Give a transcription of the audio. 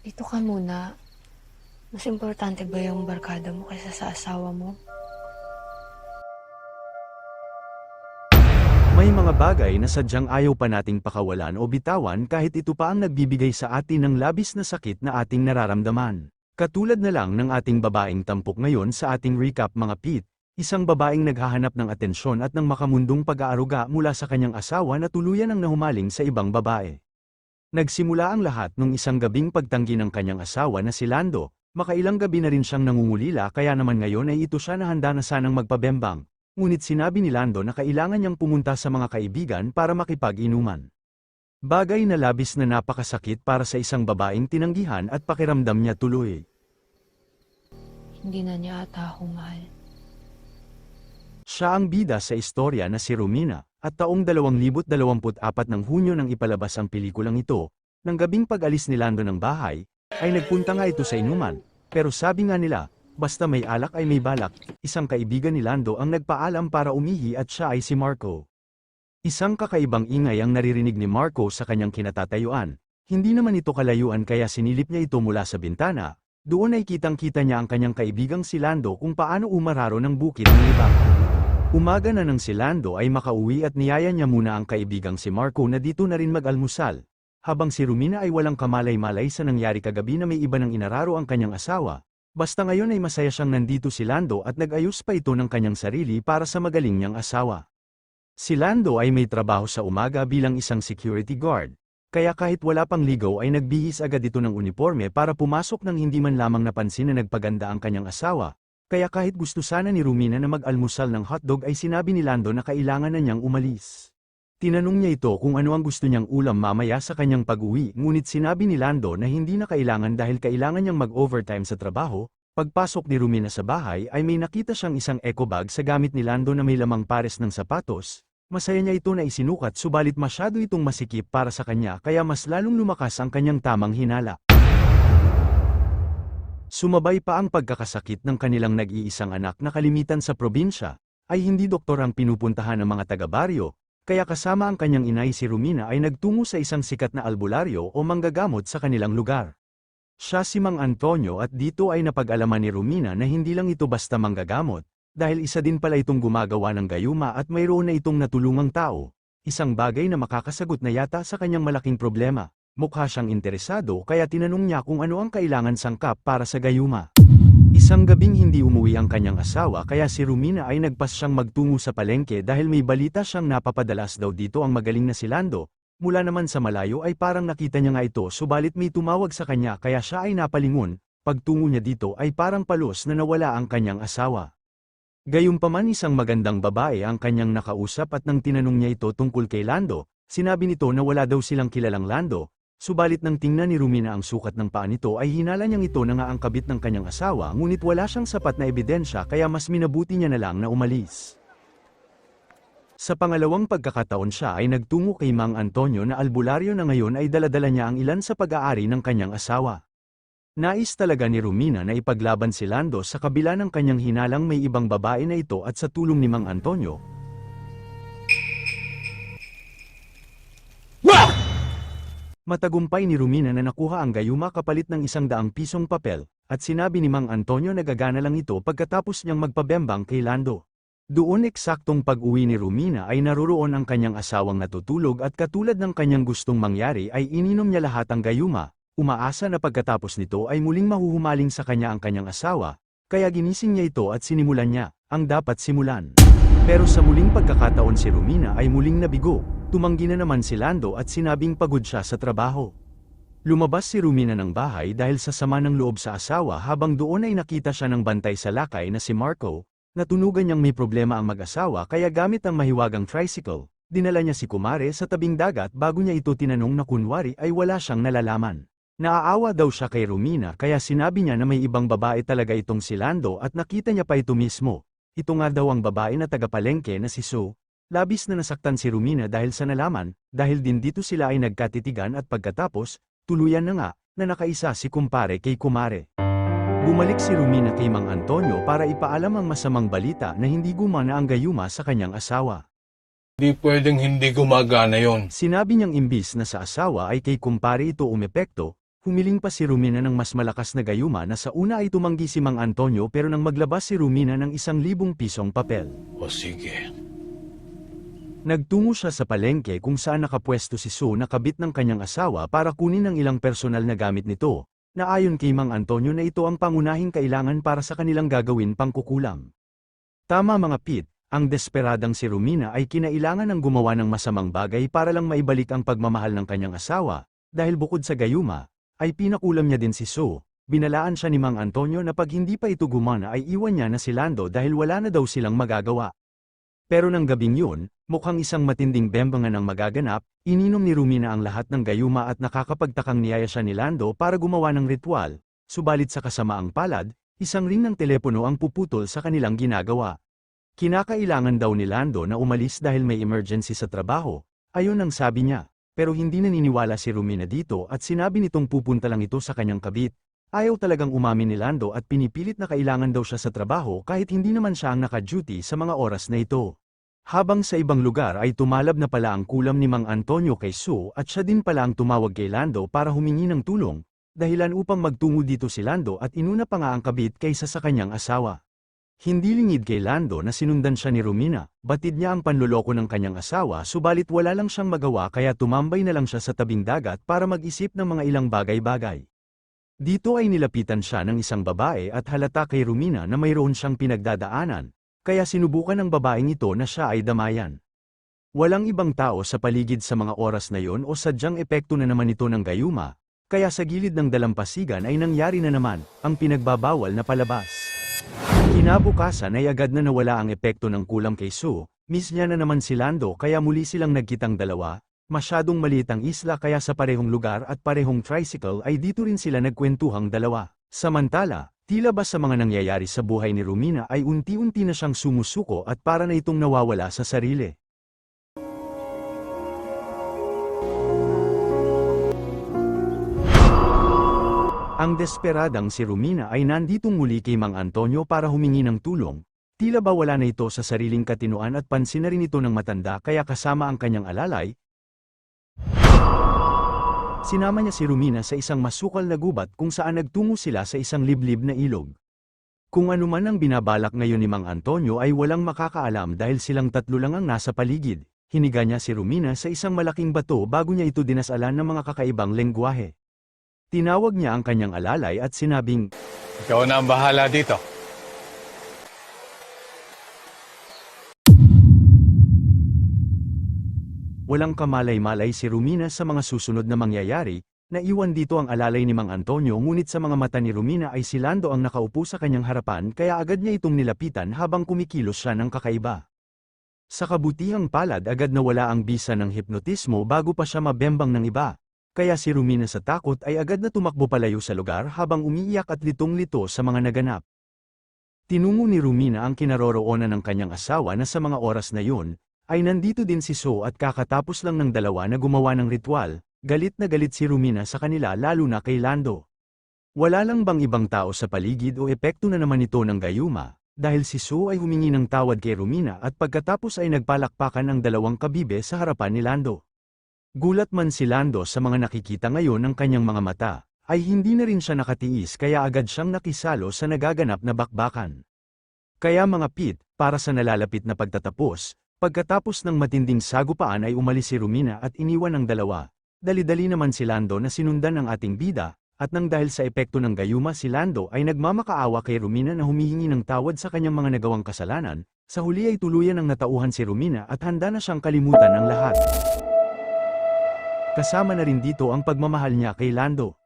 Dito ka muna. Mas importante ba yung barkada mo kaysa sa asawa mo? May mga bagay na sadyang ayaw pa nating pakawalan o bitawan kahit ito pa ang nagbibigay sa atin ng labis na sakit na ating nararamdaman. Katulad na lang ng ating babaeng tampok ngayon sa ating recap mga pit, isang babaeng naghahanap ng atensyon at ng makamundong pag-aaruga mula sa kanyang asawa na tuluyan ang nahumaling sa ibang babae. Nagsimula ang lahat nung isang gabing pagtanggi ng kanyang asawa na si Lando, makailang gabi na rin siyang nangungulila kaya naman ngayon ay ito siya na handa na sanang magpabembang, ngunit sinabi ni Lando na kailangan niyang pumunta sa mga kaibigan para makipag-inuman. Bagay na labis na napakasakit para sa isang babaeng tinanggihan at pakiramdam niya tuloy. Hindi na niya ata ako mahal. Siya ang bida sa istorya na si Romina, at taong 2024 ng Hunyo nang ipalabas ang pelikulang ito, nang gabing pag-alis ni Lando ng bahay, ay nagpunta nga ito sa inuman, pero sabi nga nila, basta may alak ay may balak, isang kaibigan ni Lando ang nagpaalam para umihi at siya ay si Marco. Isang kakaibang ingay ang naririnig ni Marco sa kanyang kinatatayuan, hindi naman ito kalayuan kaya sinilip niya ito mula sa bintana, doon ay kitang-kita niya ang kanyang kaibigang si Lando kung paano umararo ng bukid ng iba. Umaga na nang si Lando ay makauwi at niyaya niya muna ang kaibigang si Marco na dito na rin mag-almusal, habang si Rumina ay walang kamalay-malay sa nangyari kagabi na may iba ng inararo ang kanyang asawa, basta ngayon ay masaya siyang nandito si Lando at nag-ayos pa ito ng kanyang sarili para sa magaling niyang asawa. Si Lando ay may trabaho sa umaga bilang isang security guard, kaya kahit wala pang ligaw ay nagbihis agad ito ng uniforme para pumasok ng hindi man lamang napansin na nagpaganda ang kanyang asawa, kaya kahit gusto sana ni Rumina na mag-almusal ng hotdog ay sinabi ni Lando na kailangan na niyang umalis. Tinanong niya ito kung ano ang gusto niyang ulam mamaya sa kanyang pag-uwi ngunit sinabi ni Lando na hindi na kailangan dahil kailangan niyang mag-overtime sa trabaho, pagpasok ni Rumina sa bahay ay may nakita siyang isang eco bag sa gamit ni Lando na may lamang pares ng sapatos, masaya niya ito na isinukat subalit masyado itong masikip para sa kanya kaya mas lalong lumakas ang kanyang tamang hinala. Sumabay pa ang pagkakasakit ng kanilang nag-iisang anak na kalimitan sa probinsya, ay hindi doktor ang pinupuntahan ng mga taga-baryo, kaya kasama ang kanyang inay si Rumina ay nagtungo sa isang sikat na albularyo o manggagamot sa kanilang lugar. Siya si Mang Antonio at dito ay napag-alaman ni Rumina na hindi lang ito basta manggagamot, dahil isa din pala itong gumagawa ng gayuma at mayroon na itong natulungang tao, isang bagay na makakasagot na yata sa kanyang malaking problema. Mukha siyang interesado kaya tinanong niya kung ano ang kailangan sangkap para sa gayuma. Isang gabing hindi umuwi ang kanyang asawa kaya si Rumina ay nagpas siyang magtungo sa palengke dahil may balita siyang napapadalas daw dito ang magaling na si Lando, mula naman sa malayo ay parang nakita niya nga ito subalit may tumawag sa kanya kaya siya ay napalingon, pagtungo niya dito ay parang palos na nawala ang kanyang asawa. Gayunpaman isang magandang babae ang kanyang nakausap at nang tinanong niya ito tungkol kay Lando, sinabi nito na wala daw silang kilalang Lando, Subalit nang tingnan ni Rumina ang sukat ng paa nito ay hinala niyang ito na nga ang kabit ng kanyang asawa ngunit wala siyang sapat na ebidensya kaya mas minabuti niya na lang na umalis. Sa pangalawang pagkakataon siya ay nagtungo kay Mang Antonio na albularyo na ngayon ay daladala niya ang ilan sa pag-aari ng kanyang asawa. Nais talaga ni Rumina na ipaglaban si Lando sa kabila ng kanyang hinalang may ibang babae na ito at sa tulong ni Mang Antonio, Matagumpay ni Rumina na nakuha ang gayuma kapalit ng isang daang pisong papel, at sinabi ni Mang Antonio na gagana lang ito pagkatapos niyang magpabembang kay Lando. Doon eksaktong pag-uwi ni Rumina ay naroroon ang kanyang asawang natutulog at katulad ng kanyang gustong mangyari ay ininom niya lahat ang gayuma, umaasa na pagkatapos nito ay muling mahuhumaling sa kanya ang kanyang asawa, kaya ginising niya ito at sinimulan niya, ang dapat simulan. Pero sa muling pagkakataon si Rumina ay muling nabigo, tumanggi na naman si Lando at sinabing pagod siya sa trabaho. Lumabas si Rumina ng bahay dahil sa sama ng loob sa asawa habang doon ay nakita siya ng bantay sa lakay na si Marco, natunugan niyang may problema ang mag-asawa kaya gamit ang mahiwagang tricycle, dinala niya si Kumare sa tabing dagat bago niya ito tinanong na kunwari ay wala siyang nalalaman. Naaawa daw siya kay Rumina kaya sinabi niya na may ibang babae talaga itong si Lando at nakita niya pa ito mismo. Ito nga daw ang babae na tagapalengke na si Sue, Labis na nasaktan si Rumina dahil sa nalaman, dahil din dito sila ay nagkatitigan at pagkatapos, tuluyan na nga, na nakaisa si kumpare kay kumare. Bumalik si Rumina kay Mang Antonio para ipaalam ang masamang balita na hindi gumana ang gayuma sa kanyang asawa. Di pwedeng hindi gumagana yon. Sinabi niyang imbis na sa asawa ay kay kumpare ito umepekto, humiling pa si Rumina ng mas malakas na gayuma na sa una ay tumanggi si Mang Antonio pero nang maglabas si Rumina ng isang libong pisong papel. O sige, Nagtungo siya sa palengke kung saan nakapwesto si Sue na kabit ng kanyang asawa para kunin ang ilang personal na gamit nito, na ayon kay Mang Antonio na ito ang pangunahing kailangan para sa kanilang gagawin pangkukulam. Tama mga Pit, ang desperadang si Rumina ay kinailangan ng gumawa ng masamang bagay para lang maibalik ang pagmamahal ng kanyang asawa, dahil bukod sa gayuma, ay pinakulam niya din si Sue, binalaan siya ni Mang Antonio na pag hindi pa ito gumana ay iwan niya na si Lando dahil wala na daw silang magagawa. Pero nang gabing yun, mukhang isang matinding bembangan ang magaganap, ininom ni Rumina ang lahat ng gayuma at nakakapagtakang niyaya siya ni Lando para gumawa ng ritual, subalit sa kasamaang palad, isang ring ng telepono ang puputol sa kanilang ginagawa. Kinakailangan daw ni Lando na umalis dahil may emergency sa trabaho, ayon ang sabi niya, pero hindi naniniwala si Rumina dito at sinabi nitong pupunta lang ito sa kanyang kabit, Ayaw talagang umamin ni Lando at pinipilit na kailangan daw siya sa trabaho kahit hindi naman siya ang naka-duty sa mga oras na ito. Habang sa ibang lugar ay tumalab na pala ang kulam ni Mang Antonio kay Sue at siya din pala ang tumawag kay Lando para humingi ng tulong, dahilan upang magtungo dito si Lando at inuna pa nga ang kabit kaysa sa kanyang asawa. Hindi lingid kay Lando na sinundan siya ni Romina, batid niya ang panloloko ng kanyang asawa subalit wala lang siyang magawa kaya tumambay na lang siya sa tabing dagat para mag-isip ng mga ilang bagay-bagay. Dito ay nilapitan siya ng isang babae at halata kay Rumina na mayroon siyang pinagdadaanan, kaya sinubukan ng babaeng ito na siya ay damayan. Walang ibang tao sa paligid sa mga oras na yon o sadyang epekto na naman ito ng gayuma, kaya sa gilid ng dalampasigan ay nangyari na naman, ang pinagbabawal na palabas. Kinabukasan ay agad na nawala ang epekto ng kulam kay Sue, miss niya na naman si Lando kaya muli silang nagkitang dalawa, masyadong maliit ang isla kaya sa parehong lugar at parehong tricycle ay dito rin sila nagkwentuhang dalawa. Samantala, tila ba sa mga nangyayari sa buhay ni Rumina ay unti-unti na siyang sumusuko at para na itong nawawala sa sarili. Ang desperadang si Rumina ay nanditong muli kay Mang Antonio para humingi ng tulong, tila ba wala na ito sa sariling katinuan at pansin na rin ito ng matanda kaya kasama ang kanyang alalay, Sinama niya si Rumina sa isang masukal na gubat kung saan nagtungo sila sa isang liblib na ilog. Kung ano man ang binabalak ngayon ni Mang Antonio ay walang makakaalam dahil silang tatlo lang ang nasa paligid. Hiniga niya si Rumina sa isang malaking bato bago niya ito dinasalan ng mga kakaibang lengguwahe. Tinawag niya ang kanyang alalay at sinabing, ikaw na ang bahala dito. Walang kamalay-malay si Rumina sa mga susunod na mangyayari, naiwan dito ang alalay ni Mang Antonio ngunit sa mga mata ni Rumina ay si Lando ang nakaupo sa kanyang harapan kaya agad niya itong nilapitan habang kumikilos siya ng kakaiba. Sa kabutihang palad agad nawala ang bisa ng hipnotismo bago pa siya mabembang ng iba, kaya si Rumina sa takot ay agad na tumakbo palayo sa lugar habang umiiyak at litong-lito sa mga naganap. Tinungo ni Rumina ang kinaroroonan ng kanyang asawa na sa mga oras na yun, ay nandito din si So at kakatapos lang ng dalawa na gumawa ng ritual, galit na galit si Rumina sa kanila lalo na kay Lando. Wala lang bang ibang tao sa paligid o epekto na naman ito ng gayuma, dahil si So ay humingi ng tawad kay Rumina at pagkatapos ay nagpalakpakan ang dalawang kabibe sa harapan ni Lando. Gulat man si Lando sa mga nakikita ngayon ng kanyang mga mata, ay hindi na rin siya nakatiis kaya agad siyang nakisalo sa nagaganap na bakbakan. Kaya mga pit, para sa nalalapit na pagtatapos, Pagkatapos ng matinding sagupaan ay umalis si Rumina at iniwan ang dalawa. Dali-dali naman si Lando na sinundan ng ating bida, at nang dahil sa epekto ng gayuma si Lando ay nagmamakaawa kay Rumina na humihingi ng tawad sa kanyang mga nagawang kasalanan, sa huli ay tuluyan ng natauhan si Rumina at handa na siyang kalimutan ang lahat. Kasama na rin dito ang pagmamahal niya kay Lando.